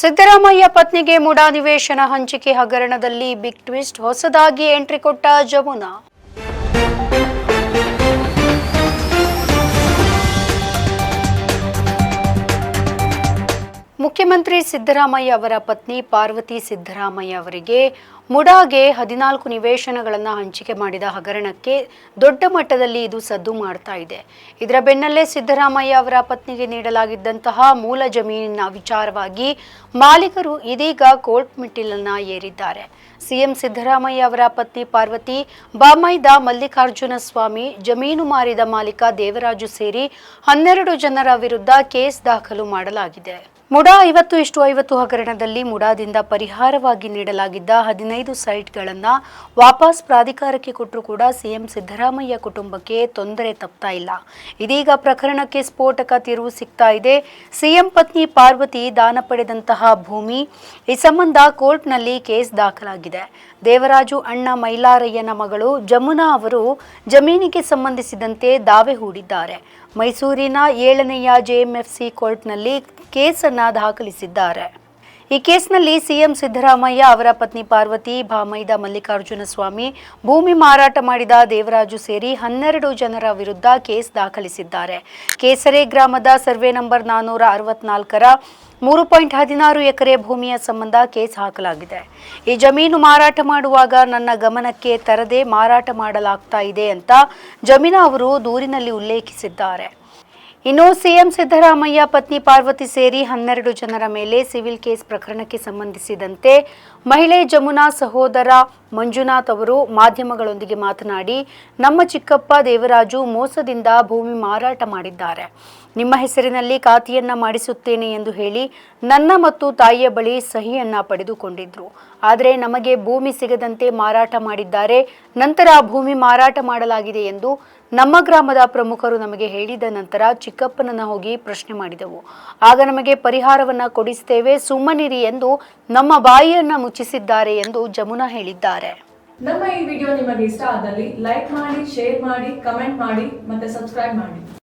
ಸಿದ್ದರಾಮಯ್ಯ ಪತ್ನಿಗೆ ಮೂಡಾಧಿವೇಶನ ಹಂಚಿಕೆ ಹಗರಣದಲ್ಲಿ ಬಿಗ್ ಟ್ವಿಸ್ಟ್ ಹೊಸದಾಗಿ ಎಂಟ್ರಿ ಕೊಟ್ಟ ಜಮುನಾ. ಮುಖ್ಯಮಂತ್ರಿ ಸಿದ್ದರಾಮಯ್ಯ ಅವರ ಪತ್ನಿ ಪಾರ್ವತಿ ಸಿದ್ದರಾಮಯ್ಯ ಅವರಿಗೆ ಮುಡಾಗೆ ಹದಿನಾಲ್ಕು ನಿವೇಶನಗಳನ್ನು ಹಂಚಿಕೆ ಮಾಡಿದ ಹಗರಣಕ್ಕೆ ದೊಡ್ಡ ಮಟ್ಟದಲ್ಲಿ ಇದು ಸದ್ದು ಮಾಡ್ತಾ ಇದೆ. ಇದರ ಬೆನ್ನಲ್ಲೇ ಸಿದ್ದರಾಮಯ್ಯ ಅವರ ಪತ್ನಿಗೆ ನೀಡಲಾಗಿದ್ದಂತಹ ಮೂಲ ಜಮೀನಿನ ವಿಚಾರವಾಗಿ ಮಾಲೀಕರು ಇದೀಗ ಕೋರ್ಟ್ ಮೆಟ್ಟಿಲನ್ನು ಏರಿದ್ದಾರೆ. ಸಿಎಂ ಸಿದ್ದರಾಮಯ್ಯ ಅವರ ಪತ್ನಿ ಪಾರ್ವತಿ, ಬಾಮೈದ ಮಲ್ಲಿಕಾರ್ಜುನ ಸ್ವಾಮಿ, ಜಮೀನು ಮಾರಿದ ಮಾಲೀಕ ದೇವರಾಜು ಸೇರಿ ಹನ್ನೆರಡು ಜನರ ವಿರುದ್ಧ ಕೇಸ್ ದಾಖಲು ಮಾಡಲಾಗಿದೆ. ಮುಡಾ ಐವತ್ತು ಇಷ್ಟು ಐವತ್ತು ಹಗರಣದಲ್ಲಿ ಮುಡಾದಿಂದ ಪರಿಹಾರವಾಗಿ ನೀಡಲಾಗಿದ್ದ ಹದಿನೈದು ಸೈಟ್ಗಳನ್ನು ವಾಪಸ್ ಪ್ರಾಧಿಕಾರಕ್ಕೆ ಕೊಟ್ಟರು ಕೂಡ ಸಿಎಂ ಸಿದ್ದರಾಮಯ್ಯ ಕುಟುಂಬಕ್ಕೆ ತೊಂದರೆ ತಪ್ತಾ ಇಲ್ಲ. ಇದೀಗ ಪ್ರಕರಣಕ್ಕೆ ಸ್ಫೋಟಕ ತಿರುವು ಸಿಗ್ತಾ ಇದೆ. ಸಿಎಂ ಪತ್ನಿ ಪಾರ್ವತಿ ದಾನ ಪಡೆದಂತಹ ಭೂಮಿ ಈ ಸಂಬಂಧ ಕೋರ್ಟ್ನಲ್ಲಿ ಕೇಸ್ ದಾಖಲಾಗಿದೆ. ದೇವರಾಜು ಅಣ್ಣ ಮೈಲಾರಯ್ಯನ ಮಗಳು ಜಮುನಾ ಅವರು ಜಮೀನಿಗೆ ಸಂಬಂಧಿಸಿದಂತೆ ದಾವೆ ಹೂಡಿದ್ದಾರೆ. ಮೈಸೂರಿನ ಏಳನೆಯ ಜೆಎಂಎಫ್ಸಿ ಕೋರ್ಟ್ನಲ್ಲಿ ಕೇಸನ್ನ ದಾಖಲಿಸಿದ್ದಾರೆ. ಈ ಕೇಸ್ನಲ್ಲಿ ಸಿಎಂ ಸಿದ್ದರಾಮಯ್ಯ ಅವರ ಪತ್ನಿ ಪಾರ್ವತಿ, ಭಾಮೈದ ಮಲ್ಲಿಕಾರ್ಜುನ ಸ್ವಾಮಿ, ಭೂಮಿ ಮಾರಾಟ ಮಾಡಿದ ದೇವರಾಜು ಸೇರಿ ಹನ್ನೆರಡು ಜನರ ವಿರುದ್ಧ ಕೇಸ್ ದಾಖಲಿಸಿದ್ದಾರೆ. ಕೇಸರೆ ಗ್ರಾಮದ ಸರ್ವೆ ನಂಬರ್ ನಾನ್ನೂರ ಅರವತ್ನಾಲ್ಕರ ಮೂರು ಪಾಯಿಂಟ್ ಹದಿನಾರು ಎಕರೆ ಭೂಮಿಯ ಸಂಬಂಧ ಕೇಸ್ ಹಾಕಲಾಗಿದೆ. ಈ ಜಮೀನು ಮಾರಾಟ ಮಾಡುವಾಗ ನನ್ನ ಗಮನಕ್ಕೆ ತರದೆ ಮಾರಾಟ ಮಾಡಲಾಗ್ತಾ ಇದೆ ಅಂತ ಜಮೀನ ಅವರು ದೂರಿನಲ್ಲಿ ಉಲ್ಲೇಖಿಸಿದ್ದಾರೆ. ಇನ್ನು ಸಿಎಂ ಸಿದ್ದರಾಮಯ್ಯ ಪತ್ನಿ ಪಾರ್ವತಿ ಸೇರಿ ಹನ್ನೆರಡು ಜನರ ಮೇಲೆ ಸಿವಿಲ್ ಕೇಸ್ ಪ್ರಕರಣಕ್ಕೆ ಸಂಬಂಧಿಸಿದಂತೆ ಮಹಿಳೆ ಜಮುನಾ ಸಹೋದರ ಮಂಜುನಾಥ್ ಅವರು ಮಾಧ್ಯಮಗಳೊಂದಿಗೆ ಮಾತನಾಡಿ, ನಮ್ಮ ಚಿಕ್ಕಪ್ಪ ದೇವರಾಜು ಮೋಸದಿಂದ ಭೂಮಿ ಮಾರಾಟ ಮಾಡಿದ್ದಾರೆ. ನಿಮ್ಮ ಹೆಸರಿನಲ್ಲಿ ಖಾತೆಯನ್ನ ಮಾಡಿಸುತ್ತೇನೆ ಎಂದು ಹೇಳಿ ನನ್ನ ಮತ್ತು ತಾಯಿಯ ಬಳಿ ಸಹಿಯನ್ನ ಪಡೆದುಕೊಂಡಿದ್ರು. ಆದರೆ ನಮಗೆ ಭೂಮಿ ಸಿಗದಂತೆ ಮಾರಾಟ ಮಾಡಿದ್ದಾರೆ. ನಂತರ ಭೂಮಿ ಮಾರಾಟ ಮಾಡಲಾಗಿದೆ ಎಂದು ನಮ್ಮ ಗ್ರಾಮದ ಪ್ರಮುಖರು ನಮಗೆ ಹೇಳಿದ ನಂತರ ಚಿಕ್ಕಪ್ಪನನ್ನ ಹೋಗಿ ಪ್ರಶ್ನೆ ಮಾಡಿದೆವು. ಆಗ ನಮಗೆ ಪರಿಹಾರವನ್ನ ಕೊಡಿಸ್ತೇವೆ, ಸುಮ್ಮನಿರಿ ಎಂದು ನಮ್ಮ ಬಾಯಿಯನ್ನ ಮುಚ್ಚಿಸಿದ್ದಾರೆ ಎಂದು ಜಮುನಾ ಹೇಳಿದ್ದಾರೆ. ನಮ್ಮ ಈ ವಿಡಿಯೋ ನಿಮಗೆ ಇಷ್ಟ ಆದಲ್ಲಿ ಲೈಕ್ ಮಾಡಿ, ಶೇರ್ ಮಾಡಿ, ಕಮೆಂಟ್ ಮಾಡಿ ಮತ್ತೆ ಸಬ್ಸ್ಕ್ರೈಬ್ ಮಾಡಿ.